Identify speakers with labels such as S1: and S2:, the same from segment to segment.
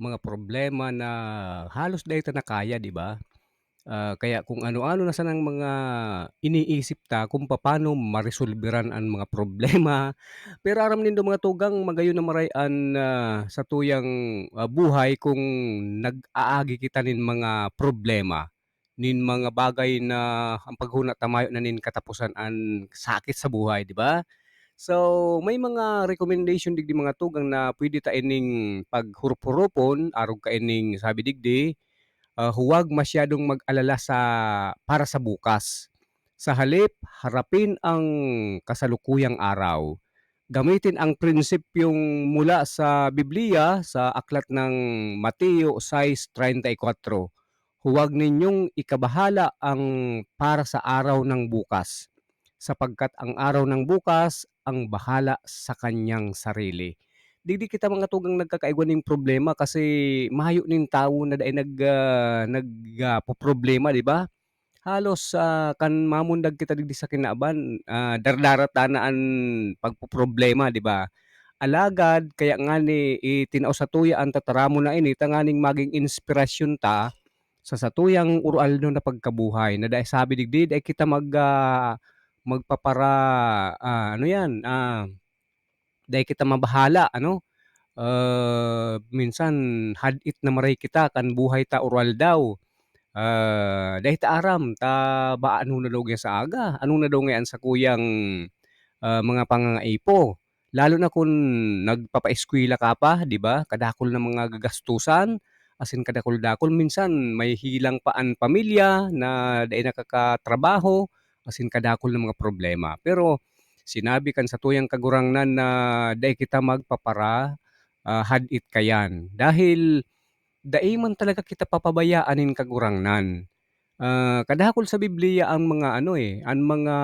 S1: Mga problema na halos dayta na kaya, 'di ba? Ah, kaya kung ano-ano na sanang mga iniisip ta kung papaano maresolberan ang mga problema. Pero aram nindo mga tugang magayon na maray-an na sa tuyang, ah, buhay kung nag-aagi kita nin mga problema, nin mga bagay na ang paghuna ta mayo na nin katapusan an sakit sa buhay, 'di ba? So, may mga recommendation digdi mga tugang na puwede ta ining paghurup-hurupon arog ka ining sabi digdi, ah, huwag masyadong mag-alala sa para sa bukas. Sa halip, harapin ang kasalukuyang araw. Gamitin ang prinsipyong mula sa Bibliya sa aklat ng Mateo 6:34. Huwag ninyong ikabahala ang para sa araw ng bukas, sapagkat ang araw ng bukas ang bahala sa kanyang sarili. Digdi kita mga tugang nagkakaigwa ning problema kasi mayo ning tawo na dai nag, ah, nag, ah, poproblema, 'di ba? Halos, ah, kan mamundag kita digdi sa kinaban, ah, dardarata na an pagpoproblema, 'di ba? Alagad kaya ngani itinaw sa tuya ang tataramon na ini tanganing maging inspirasyon ta sa satuyang urualno na pagkabuhay na dai sabi digdi dai kita mag, ah, magpapara ah, ano 'yan, ah, dai kita mabahala ano, ah, minsan had-it na maray kita kan buhay ta oral daw. Ah, dai ta aram ta baa ano na daw sa aga, ano na daw ngayan sa kuyang, ah, mga pangangaipo. Lalo na kung nagpapaeskuwela ka pa, 'di ba? Kadakol ng mga gagastusan, as in kadakol-dakol. Minsan may hilang pa ang pamilya na dai nakakatrabaho, as in kadakol ng mga problema. Pero sinabi kan sa tuyang kagurangnan na dai kita magpapara, ah, had-it kayan. Dahil dai man talaga kita papabayaan nin kagurangnan. Ah, kadakol sa Bibliya ang mga ano, eh, ang mga,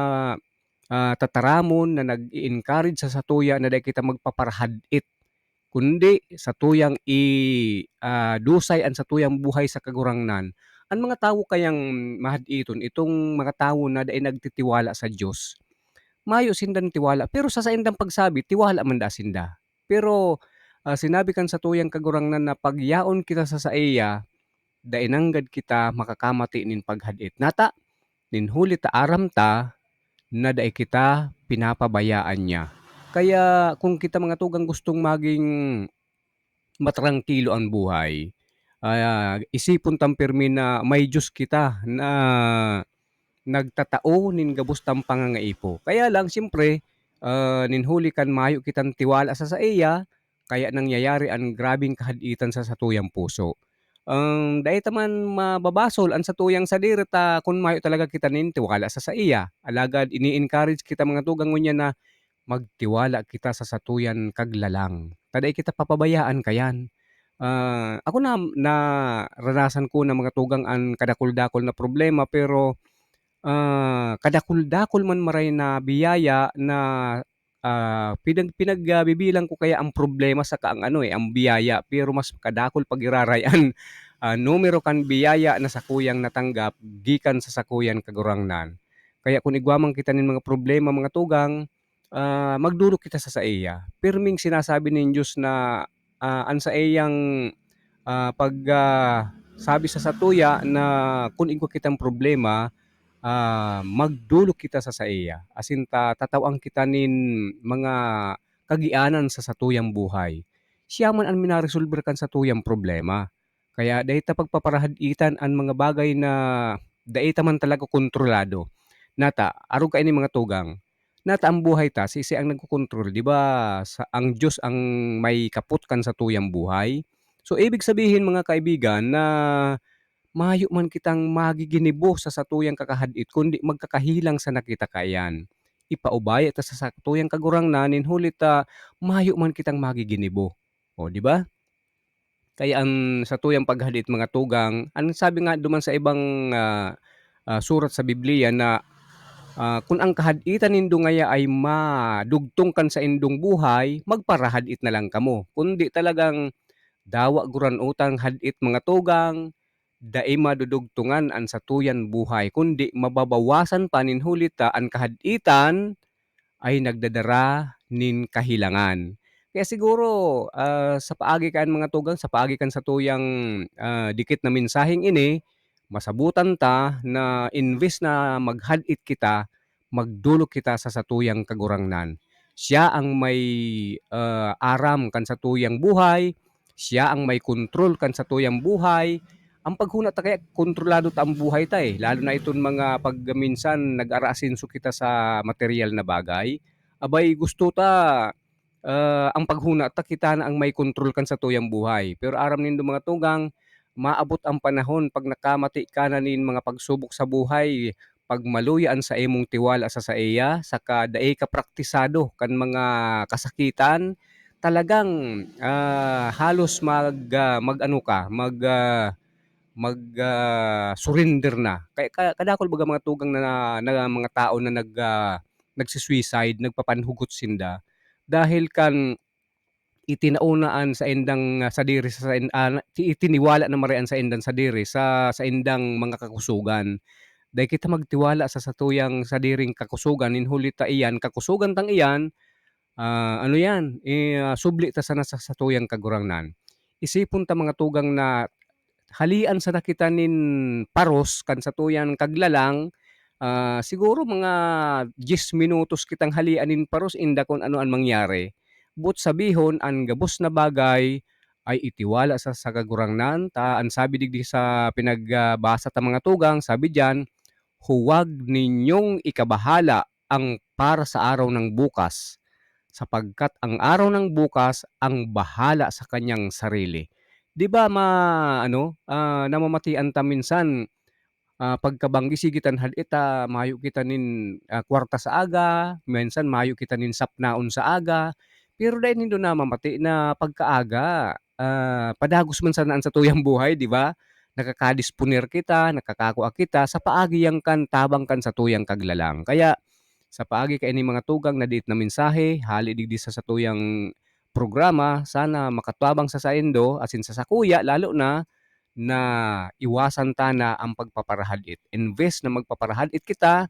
S1: ah, tataramon na nag-e-encourage sa satuya na dai kita magpapara had-it, kundi sa tuyang i ah, dusay ang satuyang buhay sa kagurangnan. Ang mga tawo kayang mahad-iton itong mga tawo na dai nagtitiwala sa Diyos, mayo sindan tiwala pero sa saindang pagsabi tiwala man da sinda. Pero, ah, sinabi kan sa tuyang kagurangnan na pagyaon kita sa saiya, dai nanggad kita makakamati nin paghad-it. Nata, nin huli ta aram ta na dai kita pinapabayaan niya. Kaya kung kita mga tugang gustong maging matrangkilo ang buhay, ah, isipon tam pirmi na may Diyos kita na nagtatao nin gabos tang pangangaipo. Kaya lang siyempre, ah, nin huli kan mayo kitang tiwala sa saiya, kaya nangyayari ang grabeng kahad-itan sa satuyang puso. Ang dai ta man mababasol ang satuyang sadiri ta kun mayo talaga kita nin tiwala sa saiya. Alagad ini-encourage kita mga tugang ngunyan na magtiwala kita sa satuyan kag lalang, ta dai kita papabayaan kayan. Ah, ako nam naranasan ko na mga tugang ang kadakul-dakol na problema pero, ah, kadakul-dakol man maray na biyaya na, ah, pinag pinagbibilang ko kaya ang problema saka ang ano, eh, ang biyaya. Pero mas kadakol pag iraray-an, ah, numero kan biyaya na sakuyang natanggap gikan sa sakuyan kagurangnan. Kaya kung igwa man kita nin mga problema mga tugang, ah, magdulok kita sa saiya. Pirming sinasabi nin Diyos na, ah, ang saiyang, ah, pag, ah, sabi sa satuya na kung igwa kitang problema, ah, magdulok kita sa saiya. As in ta tatawan kita nin mga kagianan sa satuyang buhay. Siya man ang minaresolber kan satuyang problema. Kaya dai ta pagpapara had-itan ang mga bagay na ta man talaga kontrolado. Nata, arog ka ini mga tugang, nata ang buhay ta sisi ang nagkokontrol, 'di ba, sa ang Diyos ang may kaput kan satuyang buhay. So ibig sabihin mga kaibigan na mayo man kitang magiginibo sa satuyang kakahad-it kundi magkakahilang sa nakita kayan. Ipaubaya ta sa satuyang kagurangnan nin huli ta mayo man kitang magiginibo, oh, 'di ba? Kaya ang satuyang paghad-it mga tugang, ang sabi nga duman sa ibang, ah, ah, surat sa Bibliya na, ah, kung ang kahad-itan nindo ngaya ay madugtong kan sa indong buhay, magpara had-it na lang kamo. Kundi talagang dawa guran utang had-it mga tugang, dai madudugtungan ang satuyan buhay kundi mababawasan pa nin huli ta ang kahad-itan ay nagdadara nin kahilangan. Kaya siguro, ah, sa paagi kan mga tugang sa paagi kan satuyang, ah, dikit na mensaheng ini, masabutan ta na imbes na maghad-it kita, magdulok kita sa satuyang kagurangnan. Siya ang may, ah, aram kan satuyang buhay, siya ang may kontrol kan satuyang buhay. Ang paghuna ta kaya kontrolado ta ang buhay ta, eh, lalo na iton mga 'pag minsan nag-ara asenso kita sa materyal na bagay, abay gusto ta, ah, ang paghuna ta kita na ang may kontrol kan satuyang buhay. Pero aram nindong mga tugang, maabot ang panahon 'pag nakamati ka na nin mga pagsubok sa buhay, 'pag maluyaan sa imong tiwala sa saiya, saka dai ka praktisado kan mga kasakitan, talagang, ah, halos mag, ah, mag-ano ka, mag, ah, mag, ah, surrender na. Kaya ka kadakol baga mga tugang na na mga tao na nag, ah, nagsu-suicide, nagpapanhugot sinda, dahil kan itinaunaan sa indang sadiri sa sain ah, itiniwala na maray-an sa indang sadiri sa sa indang mga kakusugan. Dai kita magtiwala sa satuyang sadiring kakusugan hinuli ta iyan kakusugan tang iyan, ah, ano yan, eh, ah, subli ta sana sa satuyang kagurangnan. Isipon ta mga tugang na halian sana kita nin paros kan satuyan kaglalang, ah, siguro mga 10 minutos kitang halian nin paros inda kung ano ang mangyari. But sabihon ang gabos na bagay ay itiwala sa sa kagurangnan ta ang sabi digdi sa pinag, ah, basa ta mga tugang sabi diyan, "Huwag ninyong ikabahala ang para sa araw ng bukas, sapagkat ang araw ng bukas ang bahala sa kanyang sarili." 'Di ba ma-ano, ah, namamatian ta minsan, ah, pagkabanggi sigitan had-it ta mayo kita nin, ah, kwarta sa aga, minsan mayo kita nin sapnaon sa aga, pero dai nindo namamati na pagkaaga, ah, padagos man sana ang satuyang buhay 'di ba? Nakakadisponer kita, nakakakua kita sa paagi yang kan tabang kan satuyang kaglalang. Kaya sa paagi kaining mga tugang na diit na mensahe, hali digdi sa satuyang programa, sana makatabang sa saindo asin sa sakuya lalo na, na iwasan ta na ang pagpaparahad-it. Imbes na magpaparahad-it kita,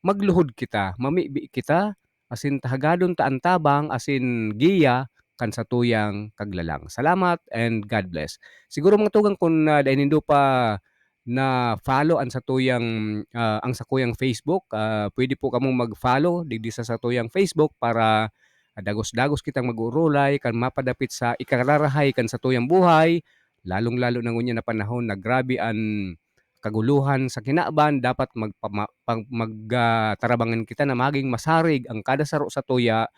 S1: magluhod kita, mamibi kita, asin tahagadon ta ang tabang asin giya kan satuyang kaglalang. Salamat and God bless. Siguro mga tugang kung, dai nindo pa na-follow ang satuyang, ah, ang sakuyang Facebook, ah, puwede po kamong mag-follow digdi sa satuyang Facebook para dagos-dagos kitang mag-uurulay kan mapadapit sa ikararahay kan satuyang buhay, lalong-lalo na ngunyan na panahon na grabe ang kaguluhan sa kinaban dapat magpama pag mag, tarabangan kita na maging masarig ang kada saro satuya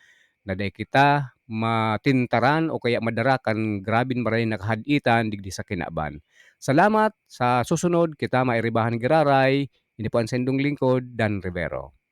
S1: na dai kita matintaran o kaya madara kan grabeng maray nakahad-itan digdi sa kinaban. Salamat, sa susunod kita mairibahan giraray. Ini po ang sa lingkod, Dan Rivero.